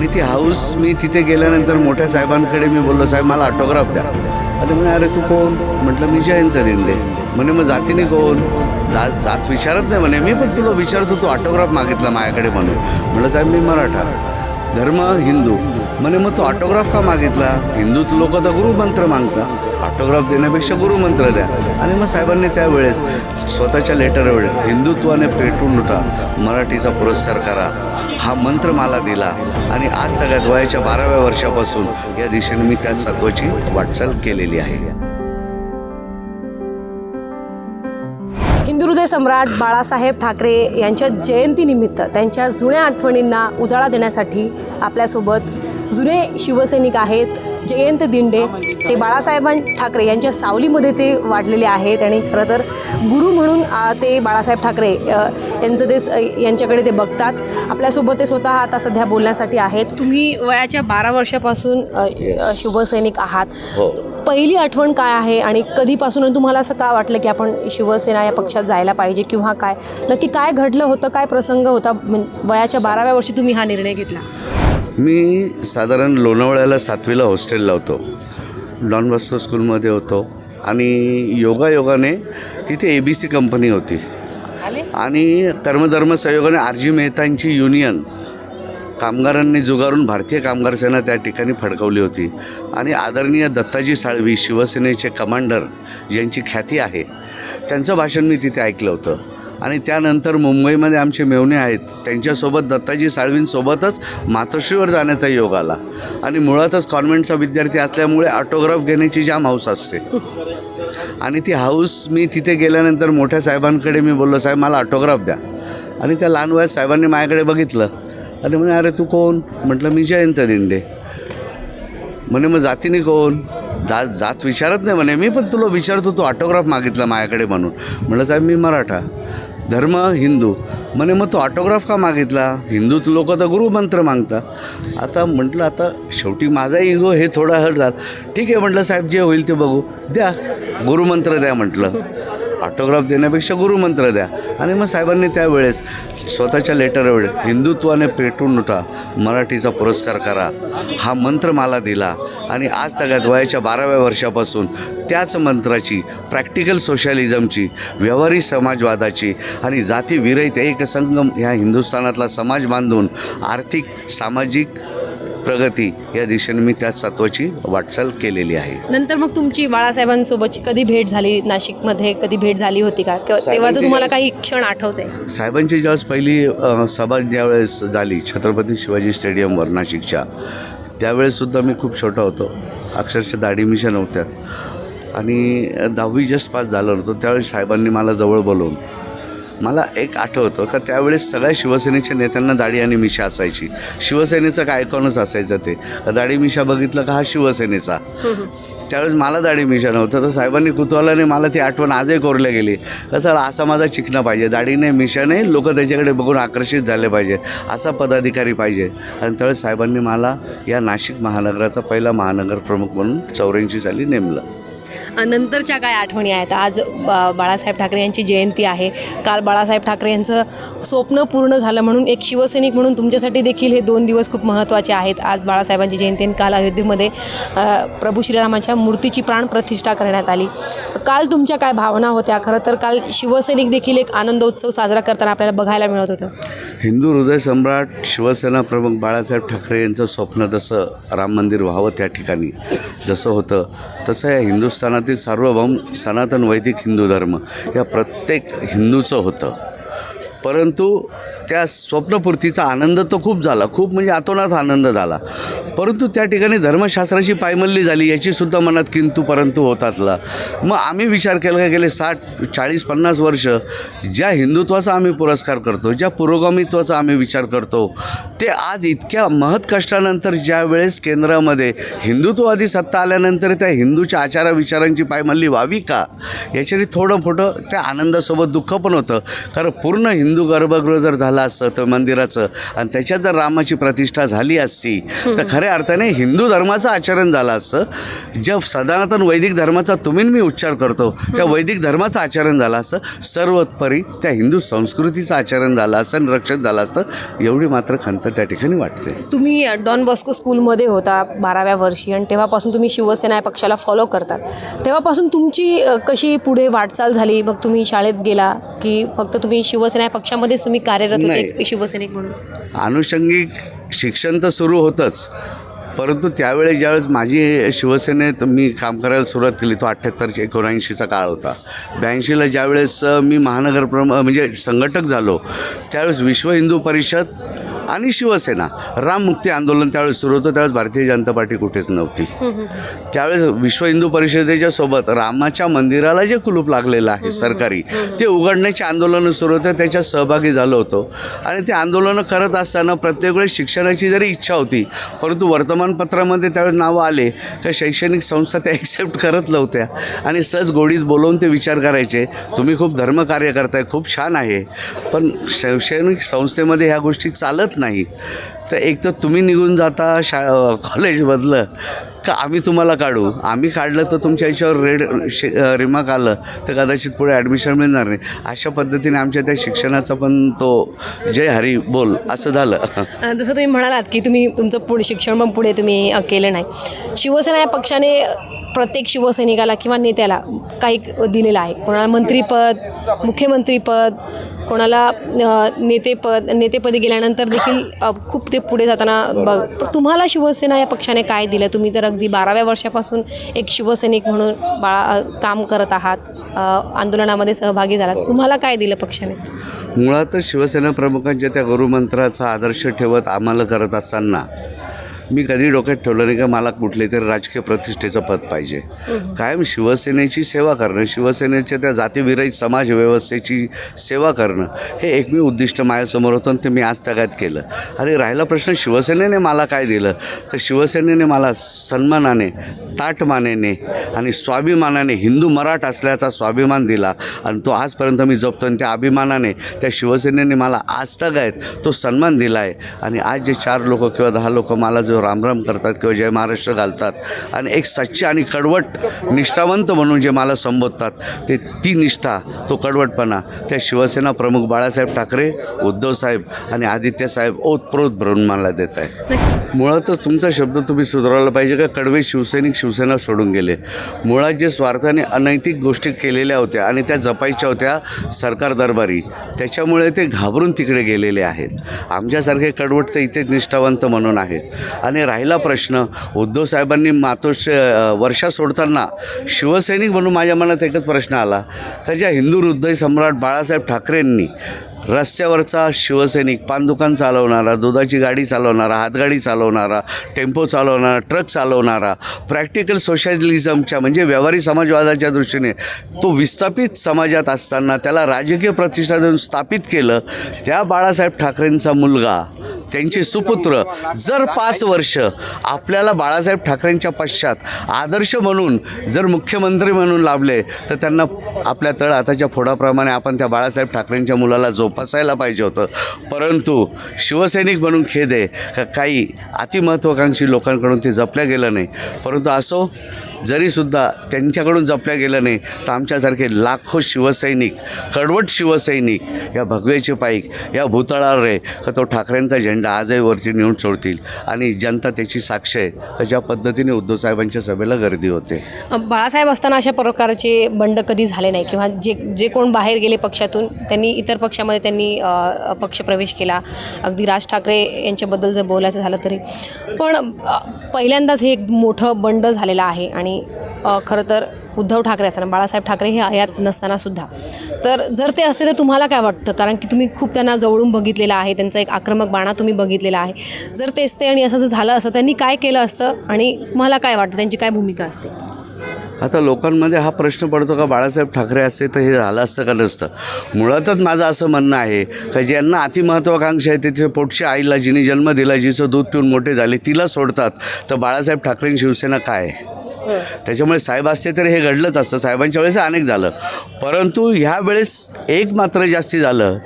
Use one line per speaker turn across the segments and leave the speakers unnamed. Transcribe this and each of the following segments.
आणि ती हाऊस मी तिथे गेल्यानंतर मोठ्या साहेबांकडे मी बोललो साहेब मला ऑटोग्राफ द्या. आणि म्हणे अरे तू कोण? म्हटलं मी जयंत दिंडे. म्हणे मग जातीने कोण? जात जात विचारत नाही म्हणे मी पण तुला विचारतो तू ऑटोग्राफ मागितला माझ्याकडे म्हणून. म्हटलं साहेब मी मराठा धर्म हिंदू. म्हणे मग तू ऑटोग्राफ का मागितला? हिंदूत लोक तर गुरुमंत्र मागता ऑटोग्राफ देण्यापेक्षा गुरुमंत्र द्या. आणि मग साहेबांनी त्यावेळेस स्वतःच्या लेटरवर हिंदुत्वाने पेटून उठा मराठीचा पुरस्कार करा. हा मंत्र मला दिला आणि आज सगळ्यात वयाच्या बाराव्या वर्षापासून या दिशेने मी त्या सत्वाची वाटचाल केलेली आहे.
हिंदुहृदय सम्राट बाळासाहेब ठाकरे यांच्या जयंतीनिमित्त त्यांच्या जुन्या आठवणींना उजाळा देण्यासाठी आपल्यासोबत जुने शिवसैनिक आहेत जयंत दिंडे हे बाळासाहेबां ठाकरे यांच्या सावलीमध्ये ते वाढलेले आहेत आणि खरं तर गुरु म्हणून ते बाळासाहेब ठाकरे यांचं ते स- यांच्याकडे ते बघतात. आपल्यासोबत ते स्वतः आता सध्या बोलण्यासाठी आहेत. तुम्ही वयाच्या बारा वर्षापासून शिवसैनिक आहात.
हो.
पहिली आठवण काय आहे आणि कधीपासून तुम्हाला असं का वाटलं की आपण शिवसेना या पक्षात जायला पाहिजे किंवा काय? नक्की काय घडलं होतं काय प्रसंग होता? वयाच्या बाराव्या वर्षी तुम्ही हा निर्णय घेतला.
मी साधारण लोणावळ्याला सातवीला हॉस्टेलला होतो डॉन बॉस्को स्कूलमध्ये होतो. आणि योगायोगाने तिथे ए बी सी कंपनी होती. आणि कर्मधर्म संयोगाने आर जी मेहतांची युनियन कामगारांनी जुगारून भारतीय कामगार सेना त्या ठिकाणी फडकवली होती. आणि आदरणीय दत्ताजी साळवी शिवसेनेचे कमांडर ज्यांची ख्याती आहे त्यांचं भाषण मी तिथे ऐकलं होतं. आणि त्यानंतर मुंबईमध्ये आमचे मेवणे आहेत. त्यांच्यासोबत दत्ताजी साळवींसोबतच मातोश्रीवर जाण्याचा योग आला. आणि मुळातच कॉन्व्हेंटचा विद्यार्थी असल्यामुळे ऑटोग्राफ घेण्याची जाम हाऊस असते. आणि ती हाऊस मी तिथे गेल्यानंतर मोठ्या साहेबांकडे मी बोललो साहेब मला ऑटोग्राफ द्या. आणि त्या लहान वयात साहेबांनी माझ्याकडे बघितलं. आणि म्हणे अरे तू कोण? म्हटलं मी जयंत दिंडे. म्हणे मग जातीने कोण? जात जात विचारत नाही. म्हणे मी पण तुला विचारतो तू ऑटोग्राफ मागितला माझ्याकडे म्हणून. म्हटलं साहेब मी मराठा. धर्म हिंदू. म्हणे मग तू ऑटोग्राफ का मागितला? हिंदूत लोक तर गुरुमंत्र मागतात आता म्हटलं आता शेवटी माझा इगो हे थोडा हट झाला ठीक आहे म्हटलं साहेब जे होईल ते बघू. द्या गुरुमंत्र द्या म्हटलं. ऑटोग्राफ देण्यापेक्षा गुरुमंत्र द्या. आणि मग साहेबांनी त्यावेळेस स्वतःच्या लेटरवर हिंदुत्वाने पेटून उठा मराठीचा पुरस्कार करा. हा मंत्र मला दिला. आणि आज तगात वयाच्या बाराव्या वर्षापासून त्याच मंत्राची प्रॅक्टिकल सोशलिझमची व्यवहारी समाजवादाची आणि जातीविरहित एक संगम ह्या हिंदुस्थानातला समाज बांधून आर्थिक सामाजिक प्रगती या दिशेने मी त्या सत्वाची वाटचाल केलेली आहे.
नंतर मग तुमची बाळासाहेबांसोबतची कधी भेट झाली नाशिकमध्ये? कधी भेट झाली होती का? किंवा तेव्हाचं तुम्हाला काही क्षण आठवते.
साहेबांची ज्यावेळेस पहिली सभा ज्यावेळेस झाली छत्रपती शिवाजी स्टेडियमवर नाशिकच्या त्यावेळेससुद्धा मी खूप छोटा होतो. अक्षरशः दाढी मिशा नव्हत्या. आणि दहावी जस्ट पास झालं होतं त्यावेळेस साहेबांनी मला जवळ बोलवून मला एक आठवतं का त्यावेळेस सगळ्या शिवसेनेच्या नेत्यांना दाढी आणि मिशा असायची. शिवसेनेचं काय ऐकूनच असायचं ते. दाढी मिशा बघितलं का हा शिवसेनेचा. त्यावेळेस मला दाढी मिशा नव्हतं तर साहेबांनी कुतूहलाने मला ती आठवण आजही कोरल्या गेली. कसं असा माझा चिकना पाहिजे. दाढीने मिशाने लोक त्याच्याकडे बघून आकर्षित झाले पाहिजे. असा पदाधिकारी पाहिजे. आणि त्यावेळेस साहेबांनी मला या नाशिक महानगराचा पहिला महानगर प्रमुख म्हणून चौऱ्याऐंशी साली नेमलं.
नंतरच्या काय आठवणी आहेत? आज बा बाळासाहेब ठाकरे यांची जयंती आहे. काल बाळासाहेब ठाकरे यांचं स्वप्न पूर्ण झालं म्हणून एक शिवसैनिक म्हणून तुमच्यासाठी देखील हे दोन दिवस खूप महत्त्वाचे आहेत. आज बाळासाहेबांची जयंती आणि काल अयोध्येमध्ये प्रभू श्रीरामाच्या मूर्तीची प्राणप्रतिष्ठा करण्यात आली. काल तुमच्या काय भावना होत्या? खरं तर काल शिवसैनिक देखील एक आनंदोत्सव साजरा करताना आपल्याला बघायला मिळत होतं.
हिंदू हृदय सम्राट शिवसेना प्रमुख बाळासाहेब ठाकरे यांचं स्वप्न जसं राम मंदिर व्हावं त्या ठिकाणी जसं होतं तसं या हिंदुस्थानातील सार्वभौम सनातन वैदिक हिंदू धर्म. या प्रत्येक हिंदूचं होतं. परंतु त्या स्वप्नपूर्तीचा आनंद तर खूप झाला. खूप म्हणजे आतोनात आनंद झाला. परंतु त्या ठिकाणी धर्मशास्त्राची पायमल्ली झाली याचीसुद्धा मनात किंतु परंतु होतातला मग आम्ही विचार केला का गेले साठ चाळीस पन्नास वर्ष ज्या हिंदुत्वाचा आम्ही पुरस्कार करतो ज्या पुरोगामित्वाचा आम्ही विचार करतो ते आज इतक्या महत् कष्टानंतर ज्या वेळेस केंद्रामध्ये हिंदुत्ववादी सत्ता आल्यानंतर त्या हिंदूच्या आचारा विचारांची पायमल्ली व्हावी का? याच्याने थोडं मोठं त्या आनंदासोबत दुःख पण होतं. कारण पूर्ण हिंदू हिंदू गर्भगृह जर झालं असतं तर मंदिराचं आणि त्याच्यात जर रामाची प्रतिष्ठा झाली असती तर खऱ्या अर्थाने हिंदू धर्माचं आचरण झालं असतं. ज्या सदानतन वैदिक धर्माचा तुम्ही मी उच्चार करतो त्या वैदिक धर्माचं आचरण झालं असतं. सर्वोत्परी त्या हिंदू संस्कृतीचं आचरण झालं असतं आणि रक्षण झालं असतं. एवढी मात्र खंत त्या ठिकाणी वाटते.
तुम्ही डॉन बॉस्को स्कूलमध्ये होता बाराव्या वर्षी आणि तेव्हापासून तुम्ही शिवसेना या पक्षाला फॉलो करतात. तेव्हापासून तुमची कशी पुढे वाटचाल झाली? मग तुम्ही शाळेत गेला की फक्त तुम्ही शिवसेना या पक्षामध्येच तुम्ही कार्यरत होते. शिवसैनिक म्हणून?
आनुषंगिक शिक्षण तर सुरू होतंच. परंतु त्यावेळेस ज्यावेळेस माझी शिवसेनेत मी काम करायला सुरुवात केली तो अठ्ठ्याहत्तरच्या एकोणऐंशीचा काळ होता. ब्याऐंशीला ज्यावेळेस मी महानगर प्रम म्हणजे संघटक झालो त्यावेळेस विश्व हिंदू परिषद आणि शिवसेना राममुक्ती आंदोलन त्यावेळेस सुरू होतं त्यावेळेस भारतीय जनता पार्टी कुठेच नव्हती. त्यावेळेस विश्व हिंदू परिषदेच्या सोबत रामाच्या मंदिराला जे कुलूप लागलेलं आहे सरकारी ते उघडण्याचे आंदोलनं सुरू होतं त्याच्यात सहभागी झालो होतो. आणि ते आंदोलनं करत असताना प्रत्येक वेळेस शिक्षणाची जरी इच्छा होती परंतु वर्तमानपत्रामध्ये त्यावेळेस नावं आले तर शैक्षणिक संस्था त्या ॲक्सेप्ट करत नव्हत्या. आणि सहज गोडीत बोलवून ते विचार करायचे तुम्ही खूप धर्मकार्य करताय खूप छान आहे पण शैक्षणिक संस्थेमध्ये ह्या गोष्टी चालत नाही. तर एक तर तुम्ही निघून जाता शा कॉलेजमधलं का आम्ही तुम्हाला काढू? आम्ही काढलं तर तुमच्या याच्यावर रेड शे रिमार्क आलं तर कदाचित पुढे ॲडमिशन मिळणार नाही. अशा पद्धतीने आमच्या त्या शिक्षणाचा पण तो जय हरी बोल असं झालं.
जसं तुम्ही म्हणालात की तुम्ही तुमचं पुढे शिक्षण पण पुढे तुम्ही केलं नाही. शिवसेना या पक्षाने प्रत्येक शिवसैनिकाला किंवा नेत्याला काही दिलेलं आहे. कोणाला मंत्रीपद मुख्यमंत्रीपद कोणाला नेतेपद नेतेपदी गेल्यानंतर देखील खूप ते पुढे जाताना बघ. पण तुम्हाला शिवसेना या पक्षाने काय दिलं? तुम्ही तर अगदी बाराव्या वर्षापासून एक शिवसैनिक म्हणून बाळा काम करत आहात. आंदोलनामध्ये सहभागी झालात. तुम्हाला काय दिलं पक्षाने?
मुळातच शिवसेना प्रमुखांच्या त्या गुरुमंत्राचा आदर्श ठेवत आम्हाला करत असताना मी कधी डोक्यात ठेवलं नाही का मला कुठले तरी राजकीय प्रतिष्ठेचं पद पाहिजे. कायम शिवसेनेची सेवा करणं शिवसेनेच्या त्या जातीविरहित समाज व्यवस्थेची सेवा करणं हे एकमेव उद्दिष्ट माझ्यासमोर होतं आणि ते मी आज तगात केलं. आणि राहिला प्रश्न शिवसेनेने मला काय दिलं? तर शिवसेनेने मला सन्मानाने ताटमानेने आणि स्वाभिमानाने हिंदू मराठ असल्याचा स्वाभिमान दिला आणि तो आजपर्यंत मी जपतो आणि त्या अभिमानाने त्या शिवसेनेने मला आज तगायत तो सन्मान दिला आहे आणि आज जे चार लोक किंवा दहा लोक मला जो रामराम करतात किंवा जय महाराष्ट्र घालतात. आणि एक सच्चे आणि कडवट निष्ठावंत म्हणून जे मला संबोधतात ते ती निष्ठा तो कडवटपणा त्या शिवसेना प्रमुख बाळासाहेब ठाकरे उद्धवसाहेब आणि आदित्यसाहेब ओतप्रोत भरून मला देत आहे मुळातच तुमचा शब्द तुम्ही सुधारायला पाहिजे का? कडवे शिवसैनिक शिवसेना सोडून गेले. मुळात जे स्वार्थाने अनैतिक गोष्टी केलेल्या होत्या आणि त्या जपायच्या होत्या सरकार दरबारी त्याच्यामुळे ते घाबरून तिकडे गेलेले आहेत. आमच्यासारखे कडवट तर इथेच निष्ठावंत म्हणून आहेत. आणि राहिला प्रश्न. उद्धव साहेबांनी मातोश वर्षा सोडताना शिवसैनिक म्हणून माझ्या मनात एकच प्रश्न आला. का ज्या हिंदू हृदय सम्राट बाळासाहेब ठाकरेंनी रस्त्यावरचा शिवसैनिक पान दुकान चालवणारा दुधाची गाडी चालवणारा हातगाडी चालवणारा टेम्पो चालवणारा ट्रक चालवणारा प्रॅक्टिकल सोशलिझमच्या म्हणजे व्यवहारी समाजवादाच्या दृष्टीने तो विस्थापित समाजात असताना त्याला राजकीय प्रतिष्ठा देऊन स्थापित केलं त्या बाळासाहेब ठाकरेंचा मुलगा त्यांचे सुपुत्र जर पाच वर्ष आपल्याला बाळासाहेब ठाकरेंच्या पश्चात आदर्श म्हणून जर मुख्यमंत्री म्हणून लाभले तर त्यांना आपल्या तळ आताच्या फोडाप्रमाणे आपण त्या बाळासाहेब ठाकरेंच्या मुलाला जोपासायला पाहिजे होतं. परंतु शिवसैनिक म्हणून खेद आहे का? काही अतिमहत्त्वाकांक्षी लोकांकडून ते जपल्या गेलं नाही. परंतु असो जरीसुद्धा त्यांच्याकडून जपल्या गेलं नाही तर आमच्यासारखे लाखो शिवसैनिक कडवट शिवसैनिक या भगवेचे पाईक या भूतळावर आहे का तो ठाकरेंचा झेंडा आजही वरती नेऊन सोडतील. आणि जनता त्याची साक्ष आहे. तर ज्या पद्धतीने उद्धव साहेबांच्या सभेला गर्दी होते.
बाळासाहेब असताना अशा प्रकारचे बंड कधी झाले नाही किंवा जे जे कोण बाहेर गेले पक्षातून त्यांनी इतर पक्षामध्ये त्यांनी पक्षप्रवेश केला. अगदी राज ठाकरे यांच्याबद्दल जर बोलायचं झालं तरी. पण पहिल्यांदाच हे एक मोठं बंड झालेलं आहे. आणि खरं तर उद्धव ठाकरे असताना बाळासाहेब ठाकरे हे हयात नसताना सुद्धा. तर जर ते असते तर तुम्हाला काय वाटतं? कारण की तुम्ही खूप त्यांना जवळून बघितलेलं आहे. त्यांचा एक आक्रमक बाणा तुम्ही बघितलेला आहे. जर तेच ते आणि असं जर झालं असतं त्यांनी काय केलं असतं? आणि तुम्हाला काय वाटतं? त्यांची काय भूमिका असते?
आता लोकांमध्ये हा प्रश्न पडतो का बाळासाहेब ठाकरे असते तर हे झालं असतं का नसतं? मुळातच माझं असं म्हणणं आहे का ज्यांना अतिमहत्वाकांक्षा आहे तिथे पोटच्या आईला जिने जन्म दिला जिचं दूध पिऊन मोठे झाले तिला सोडतात. तर बाळासाहेब ठाकरे शिवसेना काय? आहे त्याच्यामुळे साहेब असते तर हे घडलंच असतं. साहेबांच्या वेळेस अनेक झालं. परंतु ह्या वेळेस एक मात्र जास्ती झालं.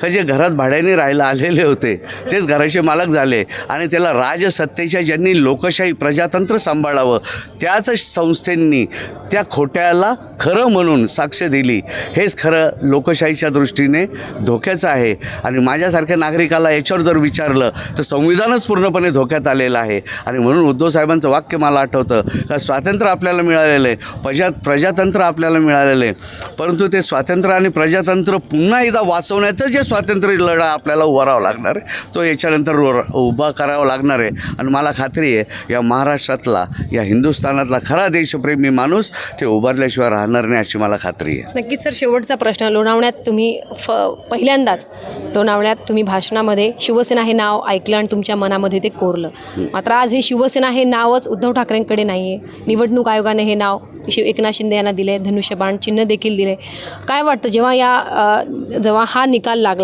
का जे घरात भाड्याने राहायला आलेले होते तेच घराचे मालक झाले. आणि त्याला राजसत्तेच्या ज्यांनी लोकशाही प्रजातंत्र सांभाळावं त्याच संस्थेंनी त्या खोट्याला खरं म्हणून साक्ष दिली. हेच खरं लोकशाहीच्या दृष्टीने धोक्याचं आहे. आणि माझ्यासारख्या नागरिकाला याच्यावर जर विचारलं तर संविधानच पूर्णपणे धोक्यात आलेलं आहे. आणि म्हणून उद्धव साहेबांचं वाक्य मला आठवतं का स्वातंत्र्य आपल्याला मिळालेलं आहे प्रजा प्रजातंत्र आपल्याला मिळालेलं आहे. परंतु ते स्वातंत्र्य आणि प्रजातंत्र पुन्हा एकदा वाचवण्याचं जे स्वातंत्र्य लढा आपल्याला उभारावा लागणार आहे. तो याच्यानंतर रो- उभा करावा लागणार आहे. आणि मला खात्री आहे या महाराष्ट्रातला या हिंदुस्थानातला खरा देशप्रेमी माणूस ते उभारल्याशिवाय राहणार नाही अशी मला खात्री आहे.
नक्कीच सर शेवटचा प्रश्न. लोणावण्यात तुम्ही फ पहिल्यांदाच लोणावण्यात तुम्ही भाषणामध्ये शिवसेना हे नाव ऐकलं आणि तुमच्या मनामध्ये ते कोरलं. मात्र आज हे शिवसेना हे नावच उद्धव ठाकरेंकडे नाही आहे निवडणूक आयोगाने हे नाव शिव एकनाथ शिंदे यांना दिले धनुष्यबाण चिन्ह देखील दिले काय वाटतं जेव्हा या जेव्हा हा निकाल लागला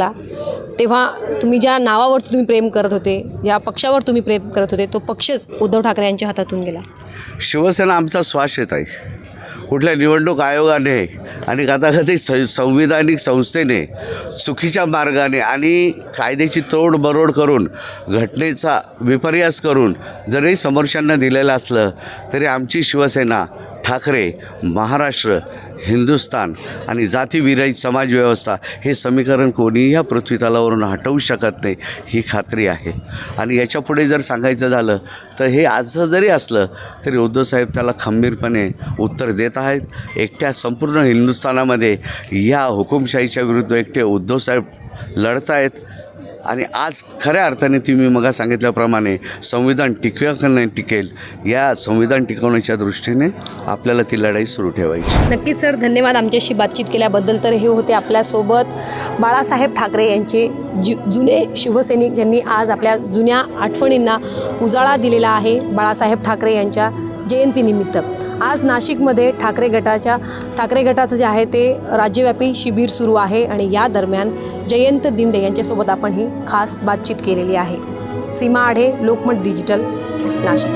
तेव्हा तुम्ही ज्या नावावर तुम्ही प्रेम करत होते ज्या पक्षावर तुम्ही प्रेम करत होते तो पक्षच उद्धव ठाकरे यांच्या हातातून गेला.
शिवसेना आमचा श्वास येत आहे. कुठल्या निवडणूक आयोगाने आणि कथाकथित स संविधानिक संस्थेने चुकीच्या मार्गाने आणि कायद्याची तोड बरोड करून घटनेचा विपर्यास करून जरी समोरच्यांना दिलेलं असलं तरी आमची शिवसेना ठाकरे महाराष्ट्र हिंदुस्तान आणि जातीविरहित समाजव्यवस्था हे समीकरण कोणीही ह्या पृथ्वीतलावरून हटवू शकत नाही ही खात्री आहे. आणि याच्यापुढे जर सांगायचं झालं तर हे आजचं जरी असलं तरी उद्धवसाहेब त्याला खंबीरपणे उत्तर देत आहेत. एकट्या संपूर्ण हिंदुस्थानामध्ये या हुकुमशाहीच्या विरुद्ध एकटे उद्धवसाहेब लढत आहेत. आणि आज खऱ्या अर्थाने तुम्ही मग सांगितल्याप्रमाणे संविधान टिकव्या का नाही टिकेल या संविधान टिकवण्याच्या दृष्टीने आपल्याला ती लढाई सुरू ठेवायची.
नक्कीच सर. धन्यवाद आमच्याशी बातचीत केल्याबद्दल. तर हे होते आपल्यासोबत बाळासाहेब ठाकरे यांचे जु जुने शिवसैनिक ज्यांनी आज आपल्या जुन्या आठवणींना उजाळा दिलेला आहे. बाळासाहेब ठाकरे यांच्या जयंतीनिमित्त. आज नाशिकमध्ये ठाकरे गटाच्या ठाकरे गटाचं जे आहे ते राज्यव्यापी शिबिर सुरू आहे आणि या दरम्यान जयंत दिंडे यांच्यासोबत आपण ही खास बातचीत केलेली आहे. सीमा आढे लोकमत डिजिटल नाशिक.